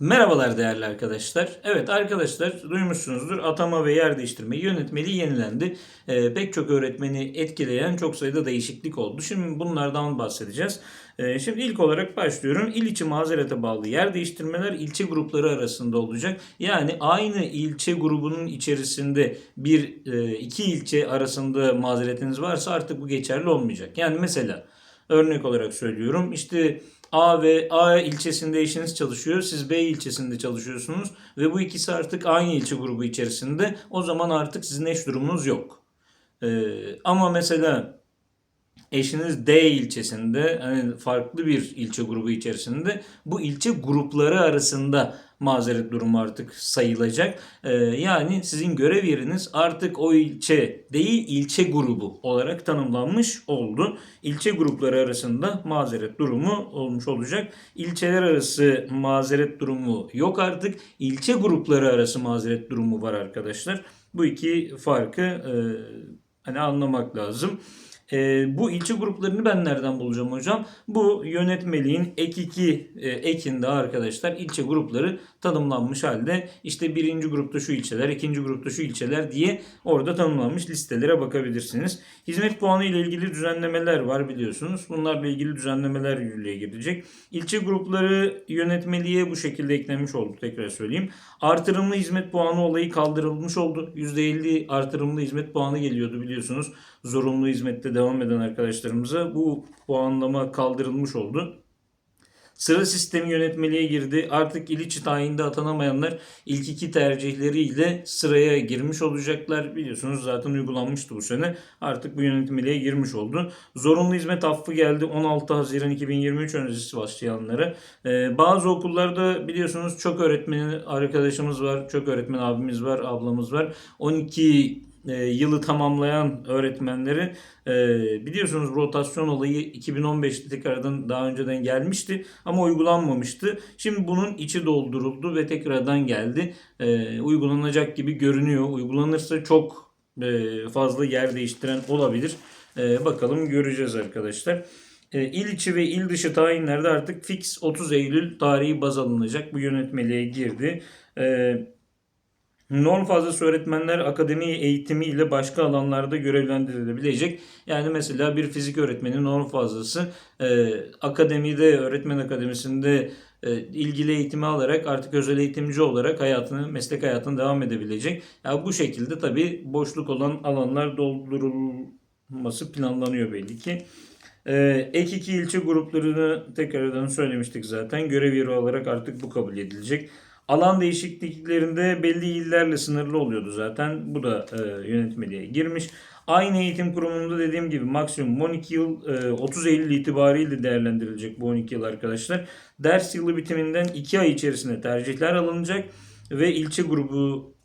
Merhabalar değerli arkadaşlar. Evet arkadaşlar duymuşsunuzdur atama ve yer değiştirme yönetmeliği yenilendi. Ee, pek çok öğretmeni etkileyen çok sayıda değişiklik oldu. Şimdi bunlardan bahsedeceğiz. Ee, şimdi ilk olarak başlıyorum. İl içi mazerete bağlı yer değiştirmeler ilçe grupları arasında olacak. Yani aynı ilçe grubunun içerisinde bir e, iki ilçe arasında mazeretiniz varsa artık bu geçerli olmayacak. Yani mesela örnek olarak söylüyorum işte A ve A ilçesinde eşiniz çalışıyor. Siz B ilçesinde çalışıyorsunuz ve bu ikisi artık aynı ilçe grubu içerisinde. O zaman artık sizin eş durumunuz yok. Ee, ama mesela eşiniz D ilçesinde hani farklı bir ilçe grubu içerisinde bu ilçe grupları arasında mazeret durumu artık sayılacak. Ee, yani sizin görev yeriniz artık o ilçe değil ilçe grubu olarak tanımlanmış oldu. İlçe grupları arasında mazeret durumu olmuş olacak. İlçeler arası mazeret durumu yok artık. İlçe grupları arası mazeret durumu var arkadaşlar. Bu iki farkı e, hani anlamak lazım. E, bu ilçe gruplarını ben nereden bulacağım hocam? Bu yönetmeliğin ek 2 e, ekinde arkadaşlar ilçe grupları tanımlanmış halde. İşte birinci grupta şu ilçeler, ikinci grupta şu ilçeler diye orada tanımlanmış listelere bakabilirsiniz. Hizmet puanı ile ilgili düzenlemeler var biliyorsunuz. Bunlarla ilgili düzenlemeler yürürlüğe girecek. İlçe grupları yönetmeliğe bu şekilde eklenmiş oldu tekrar söyleyeyim. Artırımlı hizmet puanı olayı kaldırılmış oldu. %50 artırımlı hizmet puanı geliyordu biliyorsunuz. Zorunlu hizmette devam eden arkadaşlarımıza bu puanlama kaldırılmış oldu. Sıra sistemi yönetmeliğe girdi. Artık il içi tayinde atanamayanlar ilk iki tercihleriyle sıraya girmiş olacaklar. Biliyorsunuz zaten uygulanmıştı bu sene. Artık bu yönetmeliğe girmiş oldu. Zorunlu hizmet affı geldi 16 Haziran 2023 öncesi başlayanlara. Ee, bazı okullarda biliyorsunuz çok öğretmen arkadaşımız var. Çok öğretmen abimiz var, ablamız var. 12 e, yılı tamamlayan öğretmenleri e, biliyorsunuz rotasyon olayı 2015'te tekrardan daha önceden gelmişti ama uygulanmamıştı. Şimdi bunun içi dolduruldu ve tekrardan geldi. E, uygulanacak gibi görünüyor. Uygulanırsa çok e, fazla yer değiştiren olabilir. E, bakalım göreceğiz arkadaşlar. E, il içi ve il dışı tayinlerde artık fix 30 Eylül tarihi baz alınacak. Bu yönetmeliğe girdi. E, Norm fazlası öğretmenler akademi eğitimi ile başka alanlarda görevlendirilebilecek. Yani mesela bir fizik öğretmeni norm fazlası e, akademide, öğretmen akademisinde e, ilgili eğitimi alarak artık özel eğitimci olarak hayatını, meslek hayatını devam edebilecek. Yani bu şekilde tabii boşluk olan alanlar doldurulması planlanıyor belli ki. Ee, ek iki ilçe gruplarını tekrardan söylemiştik zaten. Görev yeri olarak artık bu kabul edilecek. Alan değişikliklerinde belli illerle sınırlı oluyordu zaten. Bu da e, yönetmeliğe girmiş. Aynı eğitim kurumunda dediğim gibi maksimum 12 yıl e, 30 Eylül itibariyle değerlendirilecek bu 12 yıl arkadaşlar. Ders yılı bitiminden 2 ay içerisinde tercihler alınacak ve ilçe grubu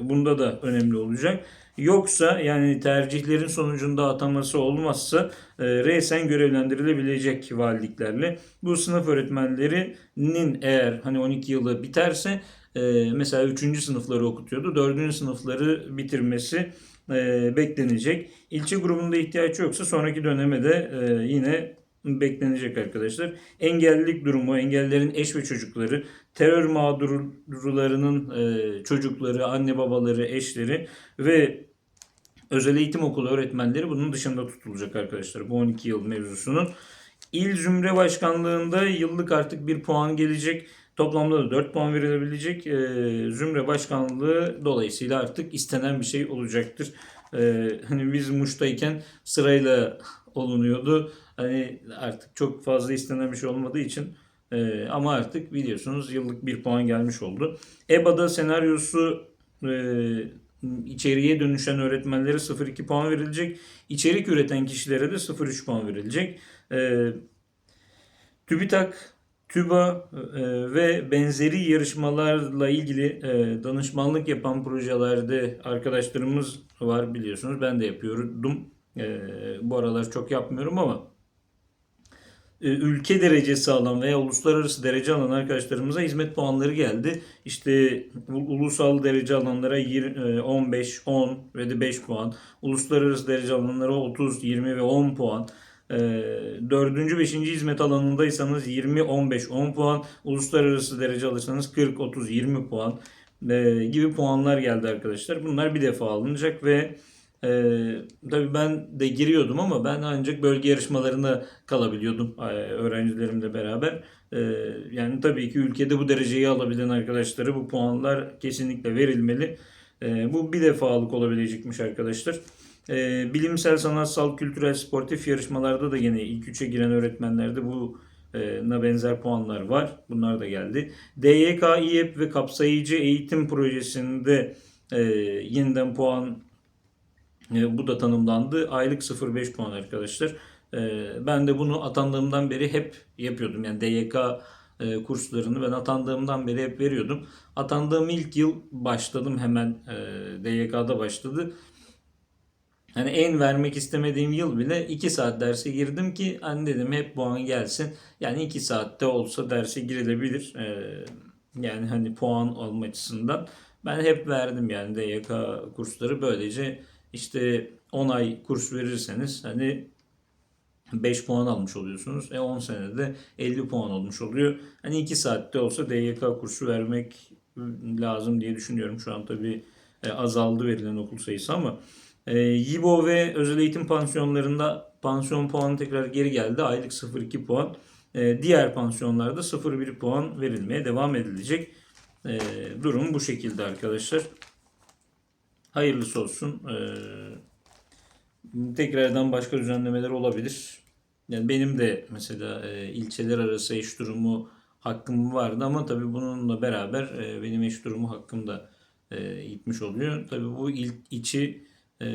bunda da önemli olacak. Yoksa yani tercihlerin sonucunda ataması olmazsa e, resen görevlendirilebilecek valiliklerle. Bu sınıf öğretmenlerinin eğer hani 12 yılı biterse e, mesela 3. sınıfları okutuyordu. 4. sınıfları bitirmesi e, beklenecek. İlçe grubunda ihtiyaç yoksa sonraki döneme de e, yine beklenecek arkadaşlar. Engellilik durumu, engellerin eş ve çocukları, terör mağdurlarının e, çocukları, anne babaları, eşleri ve özel eğitim okulu öğretmenleri bunun dışında tutulacak arkadaşlar. Bu 12 yıl mevzusunun. İl Zümre Başkanlığında yıllık artık bir puan gelecek. Toplamda da 4 puan verilebilecek. E, Zümre Başkanlığı dolayısıyla artık istenen bir şey olacaktır. E, hani biz Muş'tayken sırayla olunuyordu. Hani artık çok fazla istenen olmadığı için e, ama artık biliyorsunuz yıllık bir puan gelmiş oldu. EBA'da senaryosu e, içeriye dönüşen öğretmenlere 0.2 puan verilecek. İçerik üreten kişilere de 0.3 puan verilecek. E, TÜBİTAK, TÜBA e, ve benzeri yarışmalarla ilgili e, danışmanlık yapan projelerde arkadaşlarımız var biliyorsunuz. Ben de yapıyordum. E, bu aralar çok yapmıyorum ama e, ülke derecesi alan veya uluslararası derece alan arkadaşlarımıza hizmet puanları geldi. İşte ulusal derece alanlara yir- e, 15, 10 ve de 5 puan. Uluslararası derece alanlara 30, 20 ve 10 puan. E, dördüncü, beşinci hizmet alanındaysanız 20, 15, 10 puan. Uluslararası derece alırsanız 40, 30, 20 puan e, gibi puanlar geldi arkadaşlar. Bunlar bir defa alınacak ve e, tabii ben de giriyordum ama ben ancak bölge yarışmalarına kalabiliyordum e, öğrencilerimle beraber. E, yani tabii ki ülkede bu dereceyi alabilen arkadaşlara bu puanlar kesinlikle verilmeli. E, bu bir defalık olabilecekmiş arkadaşlar. E, bilimsel, sanatsal, kültürel, sportif yarışmalarda da yine ilk üçe giren öğretmenlerde bu e, na benzer puanlar var. Bunlar da geldi. DYK, İEP ve kapsayıcı eğitim projesinde e, yeniden puan e, bu da tanımlandı. Aylık 0.5 puan arkadaşlar. E, ben de bunu atandığımdan beri hep yapıyordum. Yani DYK e, kurslarını ben atandığımdan beri hep veriyordum. Atandığım ilk yıl başladım hemen e, DYK'da başladı. Hani en vermek istemediğim yıl bile 2 saat derse girdim ki hani dedim hep puan gelsin. Yani 2 saatte olsa derse girilebilir. Ee, yani hani puan alma açısından. Ben hep verdim yani DYK kursları böylece işte 10 ay kurs verirseniz hani 5 puan almış oluyorsunuz. E 10 senede 50 puan olmuş oluyor. Hani 2 saatte olsa DYK kursu vermek lazım diye düşünüyorum. Şu an tabii e, azaldı verilen okul sayısı ama e, YİBO ve özel eğitim pansiyonlarında pansiyon puanı tekrar geri geldi. Aylık 0,2 puan. E, diğer pansiyonlarda 0,1 puan verilmeye devam edilecek. E, durum bu şekilde arkadaşlar. Hayırlısı olsun. E, tekrardan başka düzenlemeler olabilir. Yani benim de mesela e, ilçeler arası eş durumu hakkım vardı ama tabii bununla beraber e, benim eş durumu hakkım da e, gitmiş oluyor. Tabii bu il içi e,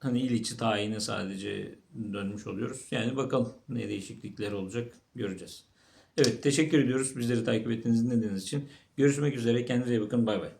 hani il içi tayine sadece dönmüş oluyoruz. Yani bakalım ne değişiklikler olacak göreceğiz. Evet teşekkür ediyoruz bizleri takip ettiğiniz nedeniz için. Görüşmek üzere kendinize iyi bakın bay bay.